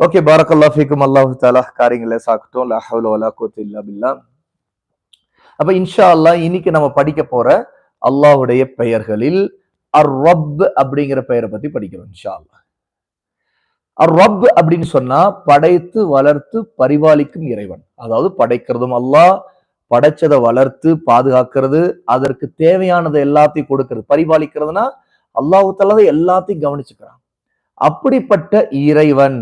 Okay பாரக்கல்லா ஃபீக்கும் அல்லாஹு தாலா காரியங்களை சாக்கட்டும் லா ஹவ்ல வலா இல்லா பில்லா அப்ப இன்ஷா அல்லாஹ் இன்னைக்கு நம்ம படிக்க போற அல்லாஹ்வுடைய பெயர்களில் அர் ரப் அப்படிங்கிற பெயரை பத்தி படிக்கிறோம் இன்ஷா அல்லாஹ் அர் ரப் அப்படின்னு சொன்னா படைத்து வளர்த்து பரிபாலிக்கும் இறைவன் அதாவது படைக்கிறதும் அல்லாஹ் படைச்சதை வளர்த்து பாதுகாக்கிறது அதற்கு தேவையானதை எல்லாத்தையும் கொடுக்கறது பரிபாலிக்கிறதுனா அல்லாஹு தாலா எல்லாத்தையும் கவனிச்சுக்கிறான் அப்படிப்பட்ட இறைவன்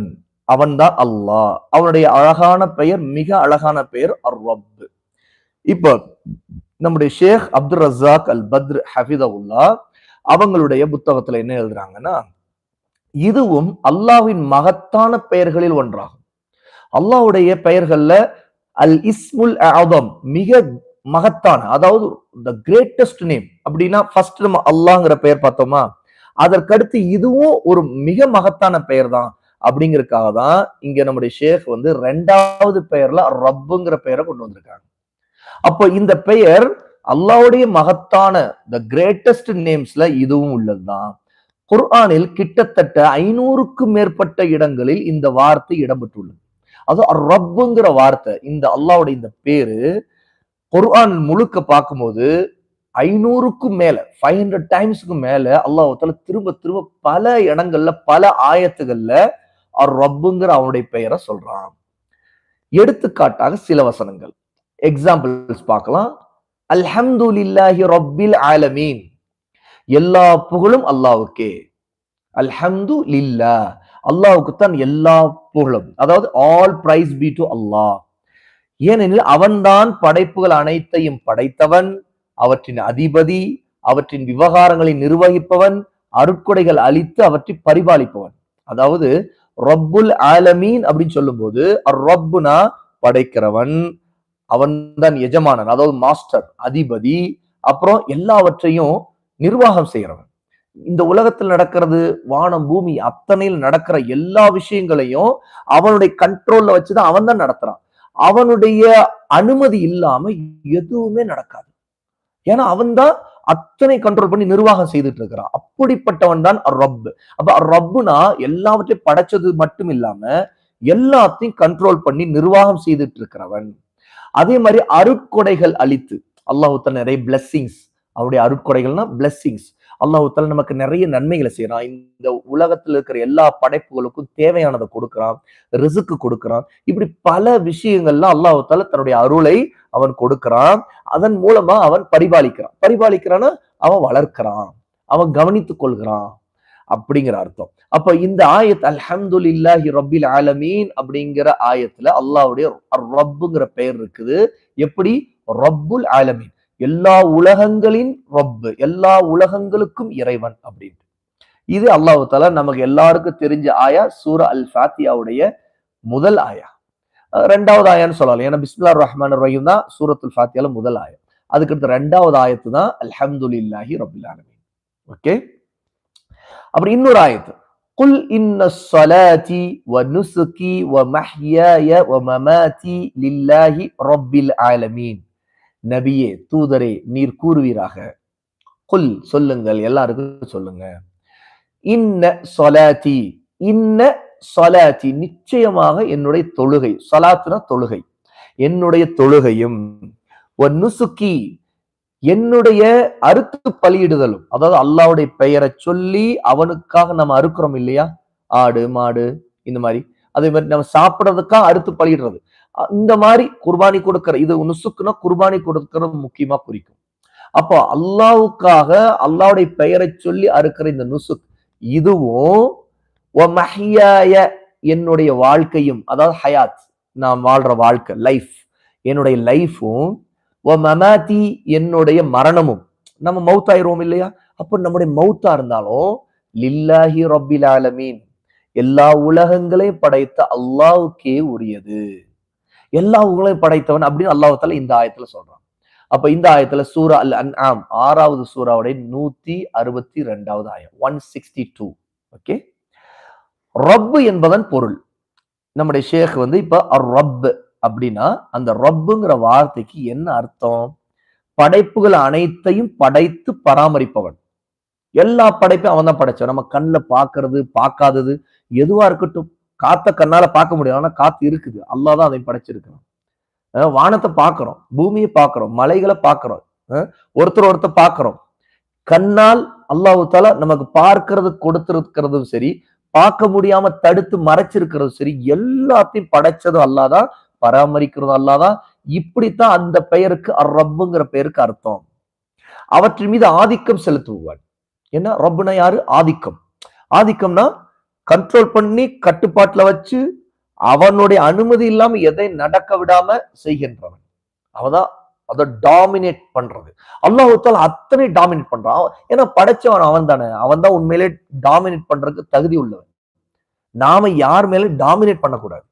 அவன்தான் அல்லாஹ். அவனுடைய அழகான பெயர் மிக அழகான பெயர் அர் ரப் இப்போ நம்முடைய Sheikh Abdul Razzaq Al Badr ஹஃபிதவுல்லா அவங்களுடைய புத்தகத்துல என்ன எழுதுறாங்கன்னா இதுவும் அல்லாஹ்வின் மகத்தான பெயர்களில் ஒன்றாகும். அல்லாஹ்வுடைய பெயர்கள்ல அல் இஸ்முல் ஆதம் மிக மகத்தான அதாவது த கிரேட்டஸ்ட் நேம் அப்படின்னா ஃபர்ஸ்ட் நம்ம அல்லாஹ்ங்கிற பெயர் பார்த்தோமா? அதற்கடுத்து இதுவும் ஒரு மிக மகத்தான பெயர் தான் அப்படிங்கறதுக்காக தான் இங்க நம்முடைய ஷேக் வந்து ரெண்டாவது பெயர்ல ரப்புங்கிற பெயரை கொண்டு வந்திருக்காங்க. அப்போ இந்த பெயர் அல்லாவுடைய மகத்தான த கிரேட்டஸ்ட் நேம்ஸ்ல இதுவும் உள்ளதுதான். குர்ஆனில் கிட்டத்தட்ட ஐநூறுக்கும் மேற்பட்ட இடங்களில் இந்த வார்த்தை இடம்பெற்றுள்ளது. அது ரப்புங்கிற வார்த்தை இந்த அல்லாவுடைய இந்த பேரு குர்ஆன் முழுக்க பார்க்கும்போது ஐநூறுக்கும் மேல ஃபைவ் ஹண்ட்ரட் டைம்ஸ்க்கு மேல அல்லாஹால திரும்ப திரும்ப பல இடங்கள்ல பல ஆயத்துகள்ல அவர் ரப்புங்கிற அவனுடைய பெயரை சொல்றான். எடுத்துக்காட்டாக சில வசனங்கள். எக்ஸாம்பிள்ஸ் பார்க்கலாம். அல்ஹம்துலில்லாஹி ரப்பில் ஆலமீன். எல்லா புகழும் அல்லாவுக்கே. அல்ஹம்து லில்லா அல்லாவுக்கு தான் எல்லா புகழும். அதாவது all praise be to Allah ஏனெனில் அவன்தான் படைப்புகள் அனைத்தையும் படைத்தவன் அவற்றின் அதிபதி அவற்றின் விவகாரங்களை நிர்வகிப்பவன் அருட்கொடைகள் அளித்து அவற்றை பரிபாலிப்பவன். அதாவது ரப்புல் ஆலமீன் அப்படின்னு சொல்லும்போது ரப்புனா படைக்கிறவன். அவன் தான் எஜமானன் அதாவது மாஸ்டர் அதிபதி. அப்புறம் எல்லாவற்றையும் நிர்வாகம் செய்கிறவன் இந்த உலகத்தில் நடக்கிறது வானம் பூமி அத்தனையில் நடக்கிற எல்லா விஷயங்களையும் அவனுடைய கண்ட்ரோல்ல வச்சுதான் அவன் தான் நடத்துறான். அவனுடைய அனுமதி இல்லாம எதுவுமே நடக்காது. ஏன்னா அவன் தான் அத்தனை கண்ட்ரோல் பண்ணி நிர்வாகம் செய்துட்டு இருக்கிறான். அப்படிப்பட்டவன் தான் ரப். அப்ப ரப்புனா எல்லாவற்றையும் படைச்சது மட்டும் இல்லாம எல்லாத்தையும் கண்ட்ரோல் பண்ணி நிர்வாகம் செய்துட்டு இருக்கிறவன். அதே மாதிரி அருட்கொடைகள் அளித்து. அல்லாஹுத்தல் நிறைய பிளஸ்ஸிங்ஸ் அவருடைய அருட்கொடைகள்னா பிளஸ்ஸிங்ஸ் அல்லாஹுத்தால நமக்கு நிறைய நன்மைகளை செய்யறான் இந்த உலகத்துல இருக்கிற எல்லா படைப்புகளுக்கும் தேவையானதை கொடுக்கறான் ரிசுக்கு கொடுக்கறான். இப்படி பல விஷயங்கள்லாம் அல்லாஹுத்தால தன்னுடைய அருளை அவன் கொடுக்கறான். அதன் மூலமா அவன் பரிபாலிக்கிறான். பரிபாலிக்கிறான்னா அவன் வளர்க்கிறான் அவன் கவனித்துக் கொள்கிறான் அப்படிங்கிற அர்த்தம். அப்ப இந்த ஆயத் அல்ஹம்துல் இல்லாஹி ரபில் ஆலமீன் அப்படிங்கிற ஆயத்துல அல்லாவுடைய ரப்புங்கிற பெயர் இருக்குது. எப்படி? ரப்புல் ஆலமீன். எல்லா உலகங்களின் ரப்பு எல்லா உலகங்களுக்கும் இறைவன் அப்படின்ட்டு. இது அல்லாஹு தாலா நமக்கு எல்லாருக்கும் தெரிஞ்ச ஆயா சூர அல் ஃபாத்தியாவுடைய முதல் ஆயா. ரெண்டாவது ஆயான்னு சொல்லலாம். ஏன்னா பிஸ்மில்லா ரஹ்மான் ரஹீம் தான் சூரத்துல் ஃபாத்தியால முதல் ஆயம் அதுக்கடுத்து ரெண்டாவது ஆயத்து தான் அல்ஹம்துலில்லாஹி ரபில் ஆலமீன். ஓகே? அப்புறம் இன்னொரு ஆயத்து. குல் இன்ன ஸலாத்தி வ நுசுகி வ மஹ்யாய வ மமாதி லில்லாஹி ரப்பில் ஆலமீன். நபியே தூதரே நீர் கூறுவீராக. கொல் சொல்லுங்கள் எல்லாருக்கும் சொல்லுங்க. இன்ன சொலாத்தி இன்ன சொலாத்தி நிச்சயமாக என்னுடைய தொழுகை சொலாத்துனா தொழுகை. என்னுடைய தொழுகையும் நுசுக்கி என்னுடைய அறுத்து பலியிடுதலும் அதாவது அல்லாவுடைய பெயரை சொல்லி அவனுக்காக நம்ம அறுக்கிறோம் இல்லையா? ஆடு மாடு இந்த மாதிரி. அதே மாதிரி நம்ம சாப்பிட்றதுக்காக அறுத்து பலியிடுறது. இந்த மாதிரி குர்பானி கொடுக்கிற இது நுசுக்குன்னா குர்பானி கொடுக்கறது முக்கியமா குறிக்கும். அப்போ அல்லாவுக்காக அல்லாவுடைய பெயரை சொல்லி அறுக்கிற இந்த நுசுக் இதுவும் என்னுடைய வாழ்க்கையும் அதாவது ஹயாத் நான் வாழ்ற வாழ்க்கை லைஃப் என்னுடைய லைஃபும் மமாத்தி என்னுடைய மரணமும். நம்ம மவுத்தாயிரோம் இல்லையா? அப்போ நம்முடைய மவுத்தா இருந்தாலும் லில்லாஹி ரப்பில் ஆலமீன் எல்லா உலகங்களையும் படைத்த அல்லாவுக்கே உரியது. எல்லா உங்களையும் படைத்தவன் அப்படின்னு அல்லாஹால இந்த ஆயத்துல சொல்றான். அப்ப இந்த ஆயத்துல சூரா அல் அன் ஆம் ஆறாவது சூறாவுடைய நூத்தி அறுபத்தி ரெண்டாவது ஆயம் ஒன் சிக்ஸ்டி டூ ஓகே ரப்பு என்பதன் பொருள். நம்முடைய ஷேக் வந்து இப்ப ரப் அப்படின்னா அந்த ரப்புங்கிற வார்த்தைக்கு என்ன அர்த்தம்? படைப்புகள் அனைத்தையும் படைத்து பராமரிப்பவன். எல்லா படைப்பையும் அவன் தான் படைச்சவன். நம்ம கண்ணில் பார்க்கறது பார்க்காதது எதுவா இருக்கட்டும். காத்த கண்ணால பார்க்க முடியாது. ஆனா காத்து இருக்குது. அல்லாஹ் தான் அதை படைச்சிருக்கிறான். வானத்தை பார்க்கறோம் பூமியை பார்க்கறோம் மலைகளை பார்க்கறோம் ஒருத்தர் ஒருத்தர் பார்க்கிறோம். கண்ணால் அல்லாஹு தாலா நமக்கு பார்க்கறது கொடுத்திருக்கிறதும் சரி பார்க்க முடியாம தடுத்து மறைச்சிருக்கிறதும் சரி எல்லாத்தையும் படைச்சதும் அல்லாதான் பராமரிக்கிறதும் அல்லாதான் இப்படித்தான் அந்த பெயருக்கு ரப்புங்கிற பெயருக்கு அர்த்தம். அவற்றின் மீது ஆதிக்கம் செலுத்துவான் என்ன? ரப்புனா யாரு? ஆதிக்கம். ஆதிக்கம்னா கண்ட்ரோல் பண்ணி கட்டுப்பாட்டில் வச்சு அவனுடைய அனுமதி இல்லாமல் எதை நடக்க விடாம செய்கின்றவன். அவதான் அதை டாமினேட் பண்றது. அல்லாஹால அத்தனை டாமினேட் பண்றான். ஏன்னா படைச்சவன் அவன் தானே. அவன் தான் உண்மையிலே டாமினேட் பண்றதுக்கு தகுதி உள்ளவன். நாம யார் மேல டாமினேட் பண்ணக்கூடாது.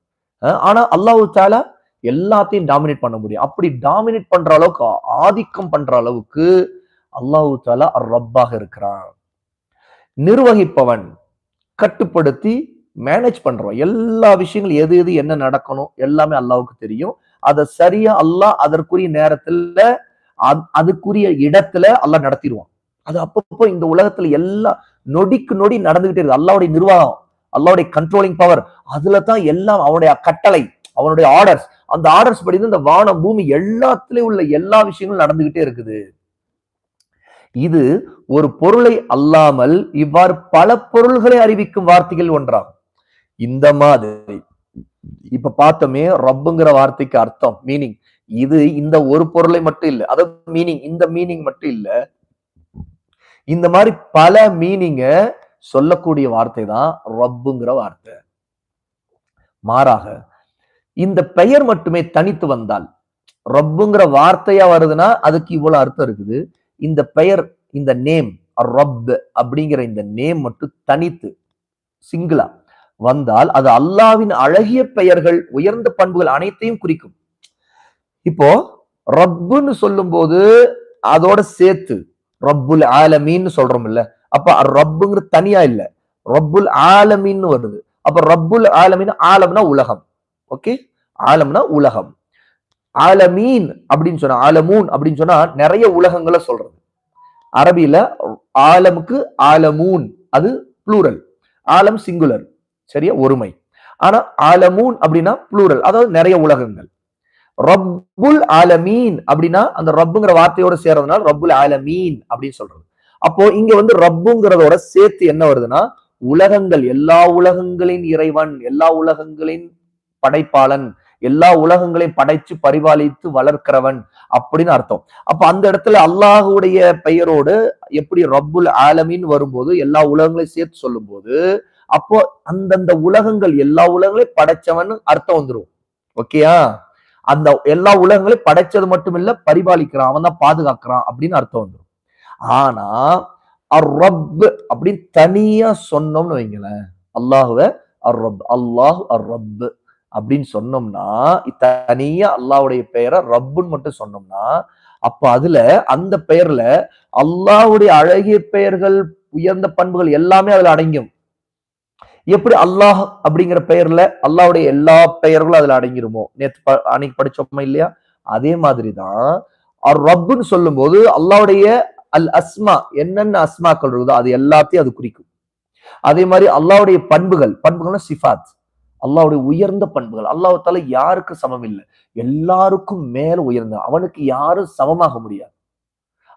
ஆனா அல்லாஹு தாலா எல்லாத்தையும் டாமினேட் பண்ண முடியும். அப்படி டாமினேட் பண்ற அளவுக்கு ஆதிக்கம் பண்ற அளவுக்கு அல்லாஹு தாலா ரப்பாக இருக்கிறான். நிர்வகிப்பவன் கட்டுப்படுத்தி மேனேஜ் பண்றோம். எல்லா விஷயங்களும் எது எது என்ன நடக்கணும் எல்லாமே அல்லாவுக்கு தெரியும். அதை சரியா அல்லாஹ் அதற்குரிய நேரத்துல அதுக்குரிய இடத்துல அல்லாஹ் நடத்திடுவான். அது அப்பப்போ இந்த உலகத்துல எல்லா நொடிக்கு நொடி நடந்துகிட்டே இருக்கு அல்லாவுடைய நிர்வாகம் அல்லாவுடைய கண்ட்ரோலிங் பவர் அதுல தான் எல்லாம் அவனுடைய கட்டளை அவனுடைய ஆர்டர்ஸ் அந்த ஆர்டர்ஸ் படி தான் இந்த வானம் பூமி எல்லாத்துலயும் உள்ள எல்லா விஷயங்களும் நடந்துகிட்டே இருக்குது. இது ஒரு பொருளை அல்லாமல் இவ்வாறு பல பொருள்களை அறிவிக்கும் வார்த்தைகள் ஒன்றாகும். இந்த மாதிரி. இப்ப பார்த்தோமே ரப்புங்கிற வார்த்தைக்கு அர்த்தம் மீனிங் இது இந்த ஒரு பொருளை மட்டும் இல்ல. அதாவது மீனிங் இந்த மீனிங் மட்டும் இல்ல. இந்த மாதிரி பல மீனிங்க சொல்லக்கூடிய வார்த்தை தான் ரப்புங்கிற வார்த்தை. மாறாக இந்த பெயர் மட்டுமே தனித்து வந்தால் ரப்புங்கிற வார்த்தையா வருதுன்னா அதுக்கு இவ்வளவு அர்த்தம் இருக்குது. இந்த பெயர் இந்த நேம் ரப் அப்படிங்கிற இந்த நேம் மட்டும் தனித்து சிங்கிளா வந்தால் அது அல்லாவின் அழகிய பெயர்கள் உயர்ந்த பண்புகள் அனைத்தையும் குறிக்கும். இப்போ ரப்புன்னு சொல்லும்போது அதோட சேர்த்து ரப்புல் ஆலமீன்னு சொல்றோம் இல்ல அப்ப ரப்புங்கிறது தனியா இல்ல. ரப்புல் ஆலமீன்னு வருது. அப்ப ரப்புல் ஆலமீன் ஆலம்னா உலகம். ஓகே? ஆலம்னா உலகம். ஆலமீன் அப்படின்னு சொன்னா ஆலமூன் அப்படின்னு சொன்னா நிறைய உலகங்களை சொல்றது. அரபியில ஆலமுக்கு ஆலமூன் அது ப்ளூரல் ஆலம் சிங்குலர் சரியா? ஒருமை. ஆனா ஆலமூன் அப்படின்னா ப்ளூரல் அதாவது நிறைய உலகங்கள். ரப்புல் ஆலமீன் அப்படின்னா அந்த ரப்புங்கிற வார்த்தையோட சேர்றதுனால ரப்புல் ஆலமீன் அப்படின்னு சொல்றது. அப்போ இங்க வந்து ரப்புங்கிறதோட சேர்த்து என்ன வருதுன்னா உலகங்கள் எல்லா உலகங்களின் இறைவன் எல்லா உலகங்களின் படைப்பாளன் எல்லா உலகங்களையும் படைச்சு பரிபாலித்து வளர்க்கிறவன் அப்படின்னு அர்த்தம். அப்ப அந்த இடத்துல அல்லாஹுடைய பெயரோடு எப்படி ரப்புல் ஆலமின் வரும்போது எல்லா உலகங்களையும் சேர்த்து சொல்லும்போது அப்போ அந்தந்த உலகங்கள் எல்லா உலகங்களையும் படைச்சவன் அர்த்தம் வந்துடும் ஓகேயா அந்த எல்லா உலகங்களையும் படைச்சது மட்டும் இல்ல பரிபாலிக்கிறான் அவன் தான் பாதுகாக்கிறான் அப்படின்னு அர்த்தம் வந்துடும் ஆனா அர் அப்படின்னு தனியா சொன்னோம்னு வைங்களேன் அல்லாஹுவ அர்ரப் அல்லாஹ் அர் அப்படின்னு சொன்னோம்னா தனியா அல்லாஹ்வுடைய பெயரை ரப்புன்னு மட்டும் சொன்னோம்னா அப்ப அதுல அந்த பெயர்ல அல்லாஹ்வுடைய அழகிய பெயர்கள் உயர்ந்த பண்புகள் எல்லாமே அதுல அடங்கும் எப்படி அல்லாஹ் அப்படிங்கிற பெயர்ல அல்லாவுடைய எல்லா பெயர்களும் அதுல அடங்கிருமோ? நேத்து அன்னைக்கு படிச்சோமா இல்லையா? அதே மாதிரிதான் அவர் ரப்புன்னு சொல்லும்போது அல்லாவுடைய அல் அஸ்மா என்னென்ன அஸ்மாக்கள் இருக்குதோ அது எல்லாத்தையும் அது குறிக்கும். அதே மாதிரி அல்லாவுடைய பண்புகள் பண்புகள்னா சிஃபாத். அல்லாவுடைய உயர்ந்த பண்புகள். அல்லாஹ்வுத்தால யாருக்கு சமம் இல்லை எல்லாருக்கும் மேல உயர்ந்த அவனுக்கு யாரும் சமமாக முடியாது.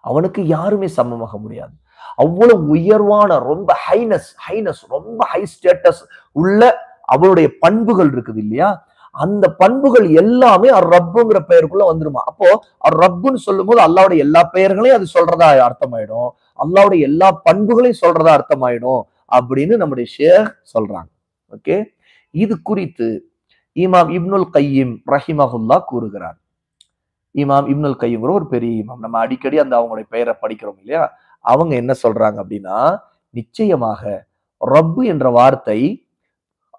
அவனுக்கு யாருமே சமமாக முடியாது. அவ்வளவு உயர்வான ரொம்ப ஹைனஸ் ஹைனஸ் ரொம்ப ஹை ஸ்டேட்டஸ் உள்ள அவனுடைய பண்புகள் இருக்குது இல்லையா? அந்த பண்புகள் எல்லாமே அர் ரப்புங்கிற பெயருக்குள்ள வந்துருமா? அப்போ அர் ரப்புன்னு சொல்லும்போது அல்லாவுடைய எல்லா பெயர்களையும் அது சொல்றதா அர்த்தமாயிடும். அல்லாவுடைய எல்லா பண்புகளையும் சொல்றதா அர்த்தமாயிடும் அப்படின்னு நம்முடைய ஷேக் சொல்றாங்க. ஓகே? இது குறித்து இமாம் இப்னுல் கையீம் ரஹிமஹுல்லா கூறுகிறார். இமாம் இப்னுல் கையீம்ங்கிற ஒரு பெரிய இமாம். நம்ம அடிக்கடி அந்த அவங்களுடைய பெயரை படிக்கிறோம் இல்லையா? அவங்க என்ன சொல்றாங்க அப்படின்னா நிச்சயமாக ரப்பு என்ற வார்த்தை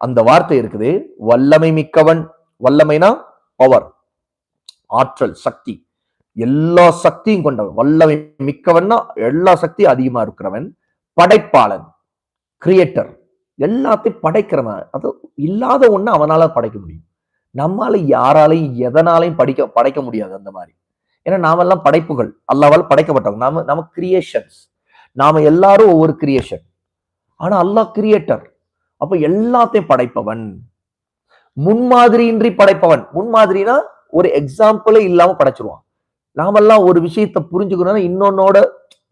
அந்த வார்த்தை இருக்குது வல்லமை மிக்கவன் வல்லமைனா பவர் ஆற்றல் சக்தி. எல்லா சக்தியும் கொண்டவன். வல்லமை மிக்கவன்னா எல்லா சக்தியும் அதிகமா இருக்கிறவன் படைப்பாளன் கிரியேட்டர் எல்லாத்தையும் படைக்கிறவன். அது இல்லாத ஒண்ணு அவனால படைக்க முடியும். நம்மால யாராலையும் எதனாலையும் படிக்க படைக்க முடியாது அந்த மாதிரி. ஏன்னா நாமெல்லாம் படைப்புகள். அல்லாவால் படைக்கப்பட்டவங்க. நாம நம்ம கிரியேஷன்ஸ் நாம எல்லாரும் ஒவ்வொரு கிரியேஷன் ஆனா அல்லாஹ் கிரியேட்டர் அப்ப எல்லாத்தையும் படைப்பவன். முன்மாதிரியின்றி படைப்பவன். முன்மாதிரினா ஒரு எக்ஸாம்பிளே இல்லாம படைச்சிருவான். நாமெல்லாம் ஒரு விஷயத்தை புரிஞ்சுக்கணும்னா இன்னொன்னோட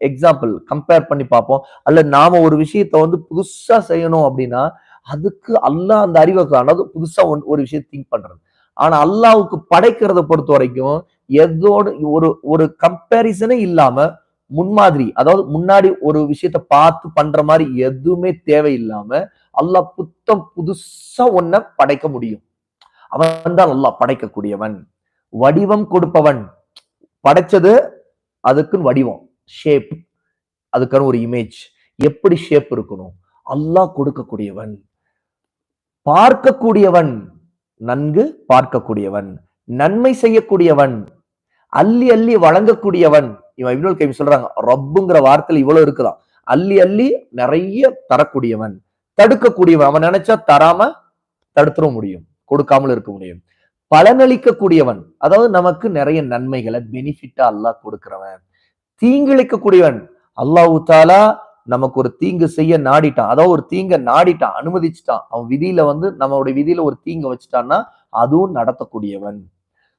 எக்ஸாம்பிள் கம்பேர் பண்ணி பார்ப்போம். அல்ல நாம ஒரு விஷயத்த வந்து புதுசா செய்யணும் அப்படின்னா அதுக்கு அல்லாஹ் அந்த அறிவை காணது புதுசா ஒன்- ஒரு விஷயம் திங்க் பண்றது. ஆனா அல்லாவுக்கு படைக்கிறத பொறுத்த வரைக்கும் எதோட ஒரு ஒரு கம்பேரிசனே இல்லாம முன்மாதிரி அதாவது முன்னாடி ஒரு விஷயத்த பார்த்து பண்ற மாதிரி எதுவுமே தேவையில்லாம அல்லாஹ் புத்தம் புதுசா ஒன்ன படைக்க முடியும். அவன் தான் அல்லாஹ் படைக்கக்கூடியவன். வடிவம் கொடுப்பவன். படைச்சது அதுக்குன்னு வடிவம். ஷேப் அதுக்கான ஒரு இமேஜ் எப்படி ஷேப் இருக்கணும்? அல்லாஹ் கொடுக்கக்கூடியவன். பார்க்கக்கூடியவன் நன்கு பார்க்கக்கூடியவன். நன்மை செய்யக்கூடியவன் அள்ளி அள்ளி வழங்கக்கூடியவன். இவன் இப்னுல் கைம் சொல்றாங்க ரப்புங்கிற வார்த்தையில இவ்வளவு இருக்குதான். அள்ளி அள்ளி நிறைய தரக்கூடியவன். தடுக்கக்கூடியவன் அவன் நினைச்சா தராம தடுத்துட முடியும் கொடுக்காமல் இருக்க முடியும். பலனளிக்கக்கூடியவன் அதாவது நமக்கு நிறைய நன்மைகளை பெனிஃபிட்டா அல்லாஹ் கொடுக்கிறவன். தீங்கிழைக்கக்கூடியவன். அல்லாஹு தாலா நமக்கு ஒரு தீங்கு செய்ய நாடிட்டான். அதாவது ஒரு தீங்க நாடிட்டான் அனுமதிச்சுட்டான். அவன் விதியில வந்து நம்மளுடைய விதியில ஒரு தீங்க வச்சுட்டான்னா அதுவும் நடத்தக்கூடியவன்.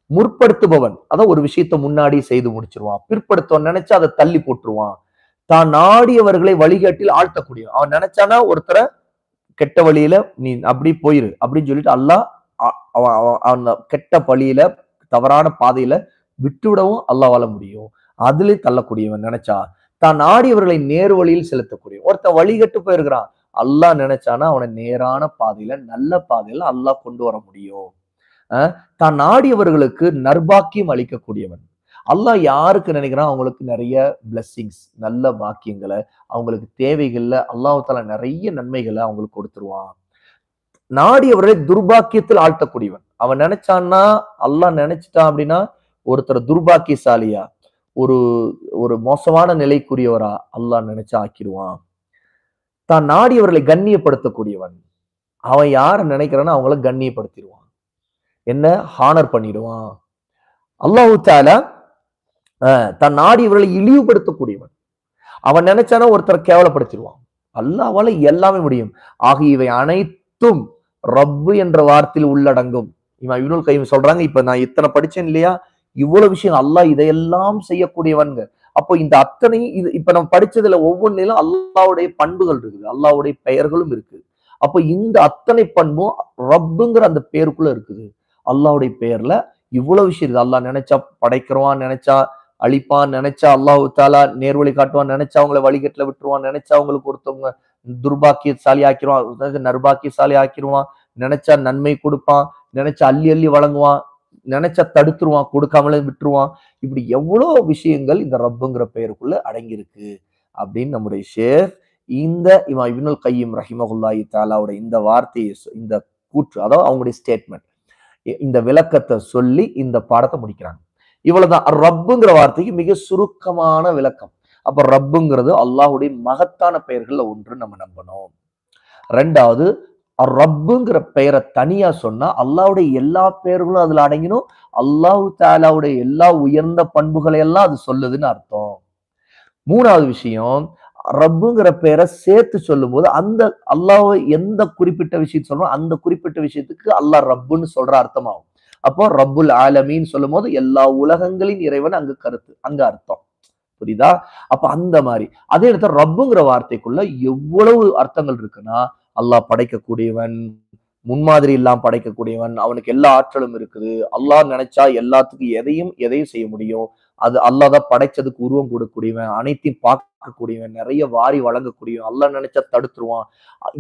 முற்படுத்துபவன். அதான் ஒரு விஷயத்த முன்னாடி செய்து முடிச்சிருவான். பிற்படுத்துவன் நினைச்சா அதை தள்ளி போட்டுருவான். தான் நாடியவர்களை வழிகாட்டில் ஆழ்த்தக்கூடிய அவன் நினைச்சானா ஒருத்தரை கெட்ட வழியில நீ அப்படி போயிரு அப்படின்னு சொல்லிட்டு அல்லாஹ் அ- அவன் அவன் அந்த கெட்ட வழியில தவறான பாதையில விட்டுவிடவும் அல்லாஹ்வால முடியும். அதிலே தள்ளக்கூடியவன் நினைச்சா தான் நாடியவர்களை நேர் வழியில் செலுத்தக்கூடிய ஒருத்தன் வழிகட்டு போயிருக்கிறான். அல்லாஹ் நினைச்சானா அவனை நேரான பாதையில நல்ல பாதையில அல்லாஹ் கொண்டு வர முடியும். தான் நாடியவர்களுக்கு நர்பாக்கியம் அளிக்கக்கூடியவன். அல்லாஹ் யாருக்கு நினைக்கிறான்? அவங்களுக்கு நிறைய பிளெஸ்ஸிங்ஸ் நல்ல பாக்கியங்களை அவங்களுக்கு தேவைகள்ல அல்லாஹால நிறைய நன்மைகளை அவங்களுக்கு கொடுத்துருவான். நாடியவர்களை துர்பாக்கியத்தில் ஆழ்த்தக்கூடியவன். அவன் நினைச்சான்னா அல்லாஹ் நினைச்சிட்டான் அப்படின்னா ஒருத்தர் துர்பாக்கியசாலியா? ஒரு ஒரு மோசமான நிலைக்குரியவரா அல்லாஹ் நினைச்சு ஆக்கிடுவான். தான் நாடியவர்களை கண்ணியப்படுத்தக்கூடியவன். அவன் யார நினைக்கிறானோ அவங்கள கண்ணியப்படுத்திடுவான். என்ன? ஹானர் பண்ணிடுவான். அல்லாஹு தாலா தன் நாடியவர்களை இழிவுபடுத்தக்கூடியவன். அவன் நினைச்சானா ஒருத்தரை கேவலப்படுத்திடுவான். அல்லாவால எல்லாமே முடியும். ஆகிய இவை அனைத்தும் ரப்பு என்ற வார்த்தையில் உள்ளடங்கும். இவன் இவனுல் கையும் சொல்றாங்க இப்ப நான் இத்தனை படிச்சேன் இல்லையா? இவ்வளவு விஷயம் அல்லாஹ் இதையெல்லாம் செய்யக்கூடியவன்ங்க. அப்போ இந்த அத்தனை இது இப்ப நம்ம படிச்சதுல ஒவ்வொன்றிலும் அல்லாவுடைய பண்புகள் இருக்குது அல்லாஹ்வுடைய பெயர்களும் இருக்கு அப்போ இந்த அத்தனை பண்பும் ரப்புங்கிற அந்த பேருக்குள்ள இருக்குது. அல்லாஹ்வுடைய பெயர்ல இவ்வளவு விஷயம் இருக்குது. அல்லாஹ் நினைச்சா படைக்கிறவான் நினைச்சா அழிப்பான் நினைச்சா அல்லாஹு தாலா நேர்வழி காட்டுவான் நினைச்சா அவங்கள வழிகட்டுல விட்டுருவான் நினைச்சா அவங்களுக்கு ஒருத்தவங்க துர்பாக்கியசாலி ஆக்கிடுவான் நர்பாக்கியசாலி ஆக்கிடுவான் நினைச்சா நன்மை கொடுப்பான் நினைச்சா அள்ளி அள்ளி வழங்குவான். நினைச்சா தடுத்துருவான் கொடுக்காமலே விட்டுருவான். இப்படி எவ்வளோ விஷயங்கள் இந்த ரப்புங்கிற பெயருக்குள்ள அடங்கியிருக்கு அப்படின்னு நம்முடைய ஷேர் இந்த இவா இப்னுல் கையம் ரஹிமகுல்லாஹி தாலாவோட இந்த வார்த்தையை இந்த கூற்று அதாவது அவங்களுடைய ஸ்டேட்மெண்ட் இந்த விளக்கத்தை சொல்லி இந்த பாடத்தை முடிக்கிறாங்க. இவ்வளவுதான். ரப்புங்கிற வார்த்தைக்கு மிக சுருக்கமான விளக்கம். அப்ப ரப்புங்கிறது அல்லாஹுடைய மகத்தான பெயர்கள்ல ஒன்று நம்ம நம்பணும். ரெண்டாவது ரப்புங்கிற பெயரை தனியா சொன்னா அல்லாஹ்வுடைய எல்லா பெயர்களும் அதுல அடங்கினும். அல்லாஹு தாலாவுடைய எல்லா உயர்ந்த பண்புகளை எல்லாம் அது சொல்லுதுன்னு அர்த்தம். மூணாவது விஷயம் ரப்புங்கிற பெயரை சேர்த்து சொல்லும்போது அந்த அல்லாஹ் எந்த குறிப்பிட்ட விஷயத்த சொல்றோம் அந்த குறிப்பிட்ட விஷயத்துக்கு அல்லாஹ் ரப்புன்னு சொல்ற அர்த்தமாகும். அப்போ ரப்புல் ஆலமின்னு சொல்லும் போது எல்லா உலகங்களின் இறைவன் அங்க கருத்து அங்க அர்த்தம். புரியுதா? அப்ப அந்த மாதிரி. அதே இடத்துல ரப்புங்கிற வார்த்தைக்குள்ள எவ்வளவு அர்த்தங்கள் இருக்குன்னா அல்லாஹ் படைக்கக்கூடியவன் முன்மாதிரி இல்லாம படைக்கக்கூடியவன் அவனுக்கு எல்லா ஆற்றலும் இருக்குது. அல்லாஹ் நினைச்சா எல்லாத்துக்கும் எதையும் எதையும் செய்ய முடியும். அது அல்லாஹ் தான் படைச்சதுக்கு உருவம் கொடுக்கக்கூடியவன் அனைத்தையும் பார்க்கக்கூடியவன் நிறைய வாரி வழங்கக்கூடியவன். அல்லாஹ் நினைச்சா தடுத்துருவான்.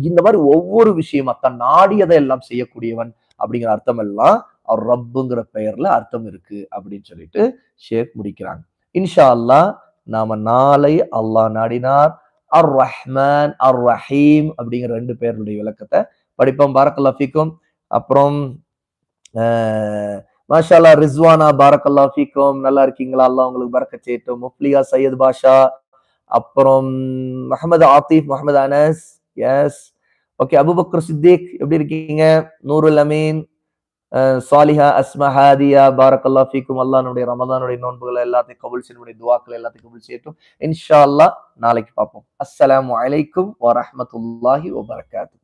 இந்த மாதிரி ஒவ்வொரு விஷயமா தன் நாடியதை எல்லாம் செய்யக்கூடியவன் அப்படிங்கிற அர்த்தம் எல்லாம் அவர் ரப்புங்கிற பெயர்ல அர்த்தம் இருக்கு அப்படின்னு சொல்லிட்டு ஷேக் முடிக்கிறாங்க. இன்ஷா அல்லாஹ் நாம நாளை அல்லாஹ் நாடினார். அர் ரஹ்மான் அர் ரஹீம் அப்படிங்கிற ரெண்டு பேருடைய விளக்கத்தை படிப்போம். பாரக்கல்லாஃபிக்கும் அப்புறம் மாஷாலா ரிஸ்வானா பாரக்கல்லா ஃபீக்கும். நல்லா இருக்கீங்களா? அல்லா உங்களுக்கு பறக்க செய்யட்டும். முஃப்லியா சையத் பாஷா. அப்புறம் முகமது ஆத்திஃப் முகமது அனஸ். எஸ் ஓகே அபுபக்கர் சித்திக் எப்படி இருக்கீங்க? நூருல் அமீன். சாலிஹா அஸ்மா ஹாதியா பாரக்கல்லா ஃபீக்கும் அல்லானுடைய ரமதானுடைய நோன்புகளை எல்லாத்தையும் கபுல் செய்யக்கூடிய துவாக்கள் எல்லாத்தையும் கபுல் செய்யட்டும். இன்ஷா அல்லாஹ் நாளைக்கு பார்ப்போம். அஸ்ஸலாமு வலைக்கும் வரமத்துல்லாஹி வபரகாத்து